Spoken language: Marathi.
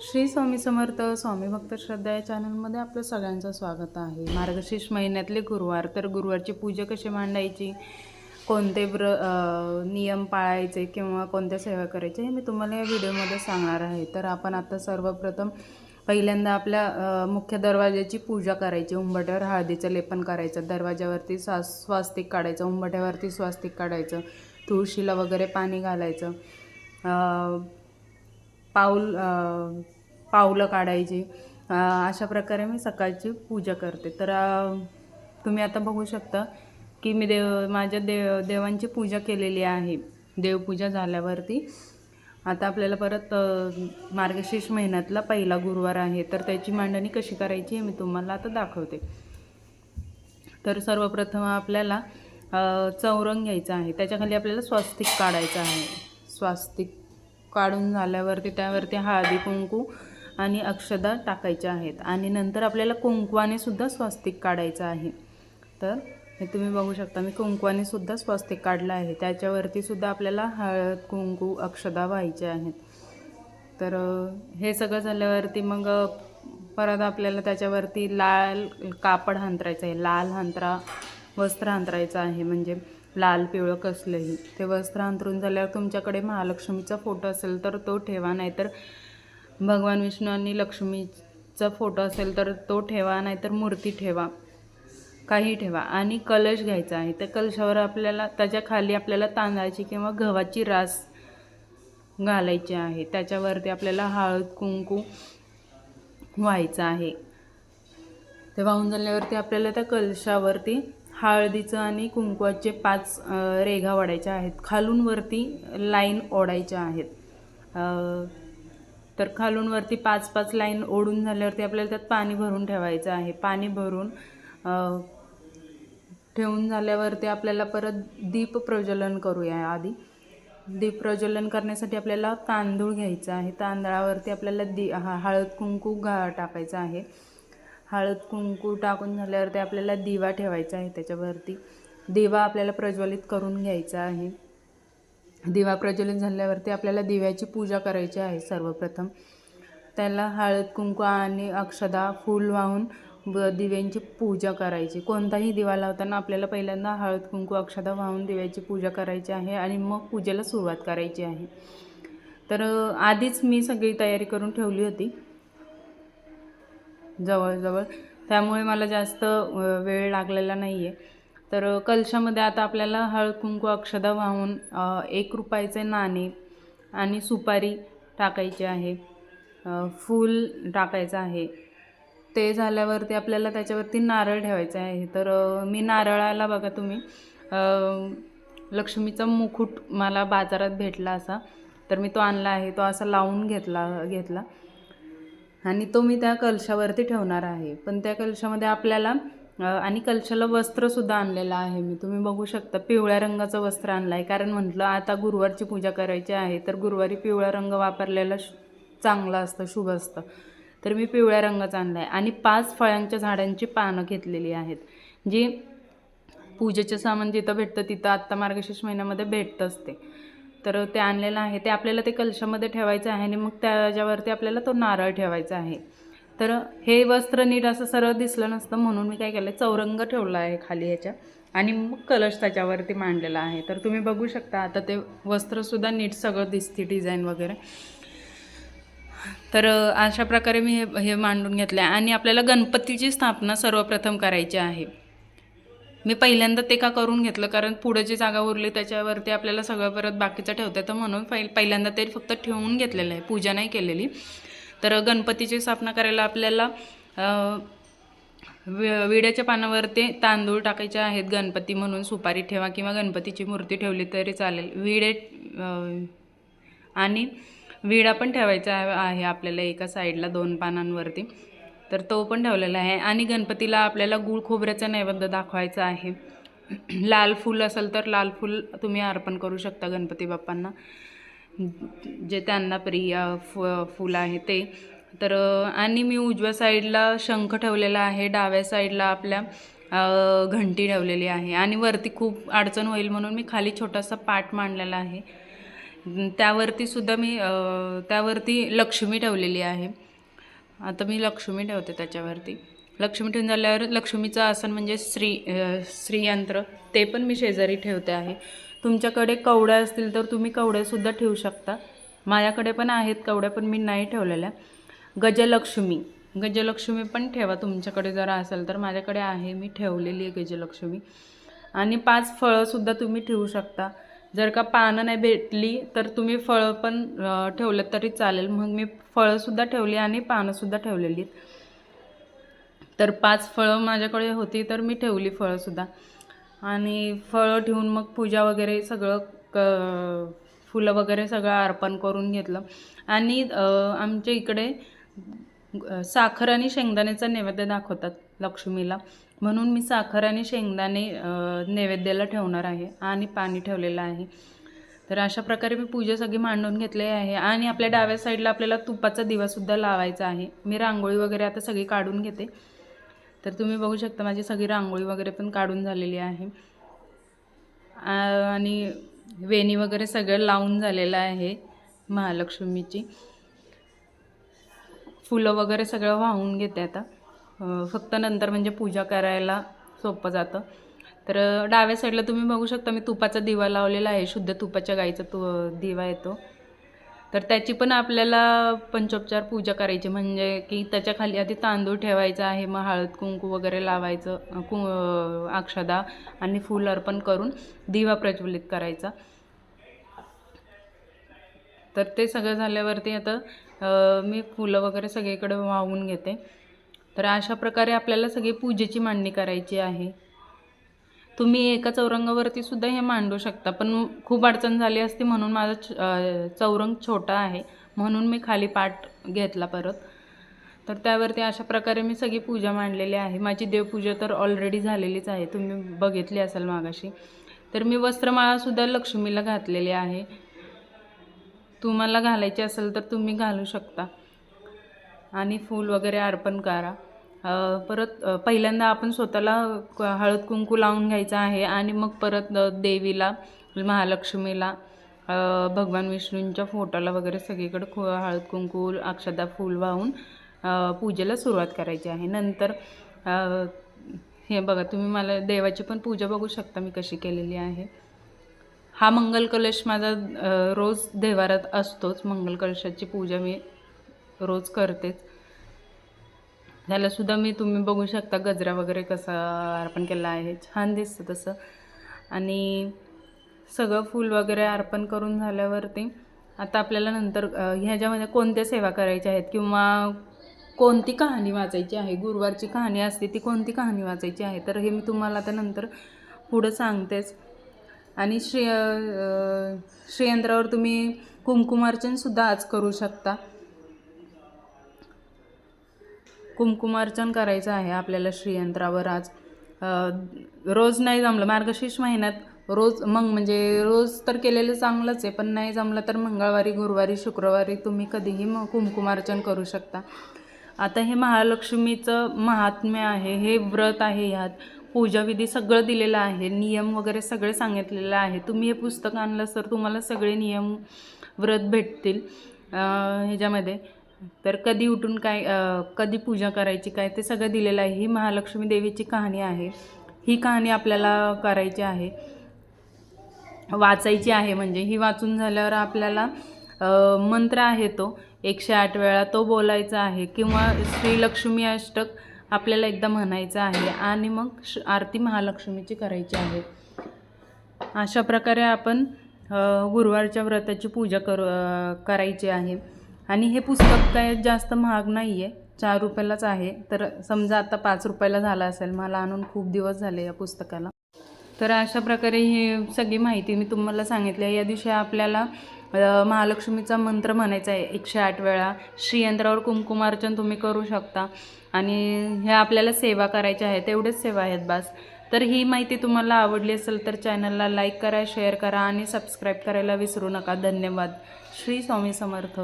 श्री स्वामी समर्थ स्वामी भक्त श्रद्धा या चॅनलमध्ये आपलं सगळ्यांचं स्वागत आहे. मार्गशीर्ष महिन्यातले गुरुवार तर गुरुवारची पूजा कशी मांडायची? कोणते व्र नियम पाळायचे किंवा कोणत्या सेवा करायच्या हे मी तुम्हाला या व्हिडिओमध्ये सांगणार आहे. तर आपण आता सर्वप्रथम पहिल्यांदा आपल्या मुख्य दरवाजाची पूजा करायची. उंबट्यावर हळदीचं लेपन करायचं दरवाजावरती सा स्वास्तिक काढायचं उंबट्यावरती स्वास्तिक काढायचं तुळशीला वगैरे पाणी घालायचं पाऊल पावलं काढायची. अशा प्रकारे मी सकाळची पूजा करते. तर तुम्ही आता बघू शकता की मी देव माझ्या देव देवांची पूजा केलेली आहे. देवपूजा झाल्यावरती आता आपल्याला परत मार्गशीर्ष महिन्यातला पहिला गुरुवार आहे. तर त्याची मांडणी कशी करायची हे मी तुम्हाला आता दाखवते. तर सर्वप्रथम आपल्याला चौरंग घ्यायचं आहे. त्याच्याखाली आपल्याला स्वास्तिक काढायचं आहे. स्वास्तिक काढून झाल्यावरती त्यावरती हळदी कुंकू आणि अक्षदा टाकायच्या आहेत. आणि नंतर आपल्याला कुंकवाने सुद्धा स्वास्तिक काढायचं आहे. तर हे तुम्ही बघू शकता मी कुंकवाने सुद्धा स्वास्तिक काढलं आहे. त्याच्यावरती सुद्धा आपल्याला हळद कुंकू अक्षदा व्हायच्या आहेत. तर हे सगळं झाल्यावरती मग परत आपल्याला त्याच्यावरती लाल कापड हांतरायचं आहे. लाल हांतरा वस्त्र हांतरायचं आहे. म्हणजे लाल पिवळं कसलंही. ते वस्त्र अंतरून झाल्यावर तुमच्याकडे महालक्ष्मीचा फोटो असेल तर तो ठेवा नाहीतर भगवान विष्णू आणि लक्ष्मीचा फोटो असेल तर तो ठेवा नाहीतर मूर्ती ठेवा. काही ठेवा. आणि कलश घ्यायचा आहे. त्या कलशावर आपल्याला त्याच्याखाली आपल्याला तांदळाची किंवा गव्हाची रास घालायची आहे. त्याच्यावरती आपल्याला हळद कुंकू व्हायचं आहे. ते वाहून झाल्यावरती आपल्याला त्या कलशावरती हळदीचं आणि कुंकवाचे पाच रेघा ओढायच्या आहेत. खालून वरती लाईन ओढायच्या आहेत. तर खालून वरती पाच पाच लाईन ओढून झाल्यावरती आपल्याला त्यात पाणी भरून ठेवायचं आहे. पाणी भरून ठेवून झाल्यावरती आपल्याला परत दीप प्रज्वलन करूया आधी. दीप प्रज्वलन करण्यासाठी आपल्याला तांदूळ घ्यायचा आहे. तांदळावरती आपल्याला दी हा हळद कुंकू घा टाकायचं आहे. हळद कुंकू टाकून झाल्यावरती आपल्याला दिवा ठेवायचा आहे त्याच्यावरती. दिवा आपल्याला प्रज्वलित करून घ्यायचा आहे. दिवा प्रज्वलित झाल्यावरती आपल्याला दिव्याची पूजा करायची आहे सर्वप्रथम. त्याला हळद कुंकू आणि अक्षदा फूल वाहून दिव्यांची पूजा करायची. कोणताही दिवा लावताना आपल्याला पहिल्यांदा हळद कुंकू अक्षदा वाहून दिव्याची पूजा करायची आहे आणि मग पूजेला सुरुवात करायची आहे. तर आधीच मी सगळी तयारी करून ठेवली होती. जवळजवळ. त्यामुळे मला जास्त वेळ लागलेला नाही आहे तर कलशामध्ये आता आपल्याला हळद कुंकू अक्षदा वाहून एक रुपयाचे नाणे आणि सुपारी टाकायची आहे. फूल टाकायचं आहे. ते झाल्यावरती आपल्याला त्याच्यावरती नारळ ठेवायचा आहे. तर मी नारळाला बघा तुम्ही. लक्ष्मीचा मुकुट मला बाजारात भेटला असा. तर मी तो आणला आहे. तो असा लावून घेतला घेतला. आणि तो मी त्या कलशावरती ठेवणार आहे. पण त्या कलशामध्ये आपल्याला आणि कलशाला वस्त्रसुद्धा आणलेलं आहे मी. तुम्ही बघू शकता पिवळ्या रंगाचं वस्त्र आणलं आहे कारण म्हटलं आता गुरुवारची पूजा करायची आहे तर गुरुवारी पिवळा रंग वापरलेला चांगला चांगलं असतं शुभ असतं. तर मी पिवळ्या रंगाचा आणला आहे आणि पाच फळांच्या झाडांची पानं घेतलेली आहेत. जी पूजेचं सामान जिथं भेटतं तिथं आत्ता मार्गशीर्ष महिन्यामध्ये भेटत असते. तर ते आणलेलं आहे. ते आपल्याला ते कलशामध्ये ठेवायचं आहे आणि मग त्याच्यावरती आपल्याला तो नारळ ठेवायचा आहे. तर हे वस्त्र नीट असं सरळ दिसलं नसतं म्हणून मी काय केलं चौरंग ठेवला आहे खाली ह्याच्या आणि मग कलश त्याच्यावरती मांडलेला आहे. तर तुम्ही बघू शकता आता ते वस्त्रसुद्धा नीट सगळं दिसते डिझाईन वगैरे. तर अशा प्रकारे मी हे हे मांडून घेतलं आहे आणि आपल्याला गणपतीची स्थापना सर्वप्रथम करायची आहे. मी पहिल्यांदा ते का करून घेतलं? कारण पुढं जी जागा उरली त्याच्यावरती आपल्याला सगळं परत बाकीचं ठेवता येतं म्हणून पहिल पहिल्यांदा ते फक्त ठेवून घेतलेलं आहे. पूजा नाही केलेली. तर गणपतीची स्थापना करायला आपल्याला वि- विड्याच्या पानावरती तांदूळ टाकायचे आहेत गणपती म्हणून सुपारी ठेवा किंवा गणपतीची मूर्ती ठेवली तरी चालेल. विडे आणि विडा पण ठेवायचा आहे आहे आपल्याला एका साईडला दोन पानांवरती. तर तो पण ठेवलेला आहे. आणि गणपतीला आपल्याला गुळ खोबऱ्याचा नैवेद्य दाखवायचा आहे. लाल फूल असेल तर लाल फूल तुम्ही अर्पण करू शकता गणपती बाप्पांना. जे त्यांना प्रिय फु फूल आहे ते. तर आणि मी उजव्या साईडला शंख ठेवलेला आहे. डाव्या साईडला आपल्या घंटी ठेवलेली आहे. आणि वरती खूप अडचण होईल म्हणून मी खाली छोटासा पाट मांडलेला आहे. त्यावरती सुद्धा मी त्यावरती लक्ष्मी ठेवलेली आहे. आता मी लक्ष्मी ठेवते त्याच्यावरती. लक्ष्मी ठेवून झाल्यावर लक्ष्मीचं आसन म्हणजे श्री स्त्रीयंत्र ते पण मी शेजारी ठेवते आहे. तुमच्याकडे कवड्या असतील तर तुम्ही कवड्यासुद्धा ठेवू शकता. माझ्याकडे पण आहेत कवड्या पण मी नाही ठेवलेल्या. गजलक्ष्मी. गजलक्ष्मी पण ठेवा तुमच्याकडे जर असेल तर. माझ्याकडे आहे मी ठेवलेली आहे गजलक्ष्मी. आणि पाच फळंसुद्धा तुम्ही ठेवू शकता. जर का पानं नाही भेटली तर तुम्ही फळं पण ठेवलं तरी चालेल. मग मी फळंसुद्धा ठेवली आणि पानंसुद्धा ठेवलेली तर पाच फळं माझ्याकडे होती तर मी ठेवली फळंसुद्धा आणि फळं ठेवून मग पूजा वगैरे सगळं क फुलं वगैरे सगळं अर्पण करून घेतलं. आणि आमच्या इकडे साखर आणि शेंगदाण्याचा नैवेद्य दाखवतात. लक्ष्मीला. म्हणून मी साखर आणि शेंगदाणे नैवेद्याला ठेवणार आहे आणि पाणी ठेवलेलं आहे. तर अशा प्रकारे मी पूजा सगळी मांडून घेतली आहे आणि आपल्या डाव्या साईडला आपल्याला तुपाचा दिवासुद्धा लावायचा आहे. मी रांगोळी वगैरे आता सगळी काढून घेते. तर तुम्ही बघू शकता माझी सगळी रांगोळी वगैरे पण काढून झालेली आहे. आणि वेणी वगैरे सगळं लावून झालेलं आहे महालक्ष्मीची. फुलं वगैरे सगळं वाहून घेते आता. फक्त नंतर म्हणजे पूजा करायला सोपं जातं. तर डाव्या साईडला तुम्ही बघू शकता मी तुपाचा दिवा लावलेला आहे शुद्ध तुपाच्या गाईचा तु दिवा येतो. तर त्याची पण आपल्याला पंचोपचार पूजा करायची म्हणजे की त्याच्याखाली आधी तांदूळ ठेवायचा आहे मग हळद कुंकू वगैरे लावायचं कु अक्षदा आणि फूल अर्पण करून दिवा प्रज्वलित करायचा. तर ते सगळं झाल्यावरती आता मी फुलं वगैरे सगळीकडे वाहून घेते. तर अशा प्रकारे आपल्याला सगळी पूजेची मांडणी करायची आहे. तुम्ही एका चौरंगावरती सुद्धा हे मांडू शकता. पण खूप अडचण झाली असती म्हणून माझा चौरंग छोटा आहे. म्हणून मी खाली पाट घेतला परत. तर त्यावरती अशा प्रकारे मी सगळी पूजा मांडलेली आहे. माझी देवपूजा तर ऑलरेडी झालेलीच आहे. तुम्ही बघितली असाल मागाशी. तर मी वस्त्रमाळासुद्धा लक्ष्मीला घातलेली आहे. तुम्हाला घालायची असेल तर तुम्ही घालू शकता. आणि फूल वगैरे अर्पण करा. परत पहिल्यांदा आपण स्वतःला क- हळद कुंकू लावून घ्यायचं आहे आणि मग परत देवीला महालक्ष्मीला भगवान विष्णूंच्या फोटोला वगैरे सगळीकडे खू हळद कुंकू अक्षदा फूल वाहून पूजेला सुरुवात करायची आहे. नंतर हे बघा तुम्ही मला देवाची पण पूजा बघू शकता मी कशी केलेली आहे. हा मंगल कलश माझा रोज देवारात असतोच. मंगल कलशाची पूजा मी रोज करतेच. ह्यालासुद्धा मी तुम्ही बघू शकता गजरा वगैरे कसा अर्पण केला आहे. छान दिसतं तसं. आणि सगळं फूल वगैरे अर्पण करून झाल्यावरती आता आपल्याला नंतर ह्याच्यामध्ये कोणत्या सेवा करायच्या आहेत किंवा कोणती कहाणी वाचायची आहे? गुरुवारची कहाणी असते ती कोणती कहाणी वाचायची आहे? तर हे मी तुम्हाला आता नंतर पुढं सांगतेच. आणि श्री अ, श्रीयंत्रावर तुम्ही कुंकुमार्चनसुद्धा आज करू शकता. कुमकुमार्चन करायचं आहे आपल्याला श्रीयंत्रावर आज. रोज नाही जमलं. मार्गशीर्ष महिन्यात रोज मग म्हणजे रोज तर केलेलं चांगलंच आहे पण नाही जमलं तर मंगळवारी गुरुवारी शुक्रवारी तुम्ही कधीही मग कुमकुमार्चन करू शकता. आता हे महालक्ष्मीचं महात्म्य आहे हे व्रत आहे ह्यात पूजाविधी सगळं दिलेलं आहे नियम वगैरे सगळे सांगितलेलं आहे. तुम्ही हे पुस्तक आणलं तर तुम्हाला सगळे नियम व्रत भेटतील. ह्याच्यामध्ये तर कधी उठून काय कधी पूजा करायची काय ते सगळं दिलेलं आहे. ही महालक्ष्मी देवीची कहाणी आहे. ही कहाणी आपल्याला करायची आहे. वाचायची आहे म्हणजे. ही वाचून झाल्यावर आपल्याला मंत्र आहे तो. एकशे आठ वेळा तो बोलायचा आहे किंवा श्रीलक्ष्मी अष्टक आपल्याला एकदा म्हणायचं आहे आणि मग श आरती महालक्ष्मीची करायची आहे. अशा प्रकारे आपण गुरुवारच्या व्रताची पूजा करू करायची आहे. आणि हे पुस्तक काय जास्त महाग नाही आहे चार रुपयालाच आहे. तर समजा आता पाच रुपयाला झाला असेल मला आणून खूप दिवस झाले या पुस्तकाला. तर अशा प्रकारे ही सगळी माहिती मी तुम्हाला सांगितली आहे. या दिवशी आपल्याला महालक्ष्मीचा मंत्र म्हणायचा आहे एकशे आठ वेळा. श्रीयंत्रावर कुंकुमार्चन तुम्ही करू शकता. आणि ह्या आपल्याला सेवा करायच्या आहेत तेवढेच सेवा आहेत बास. तर ही माहिती तुम्हाला आवडली असेल तर चॅनलला लाईक करा शेअर करा आणि सबस्क्राईब करायला विसरू नका. धन्यवाद. श्री स्वामी समर्थ.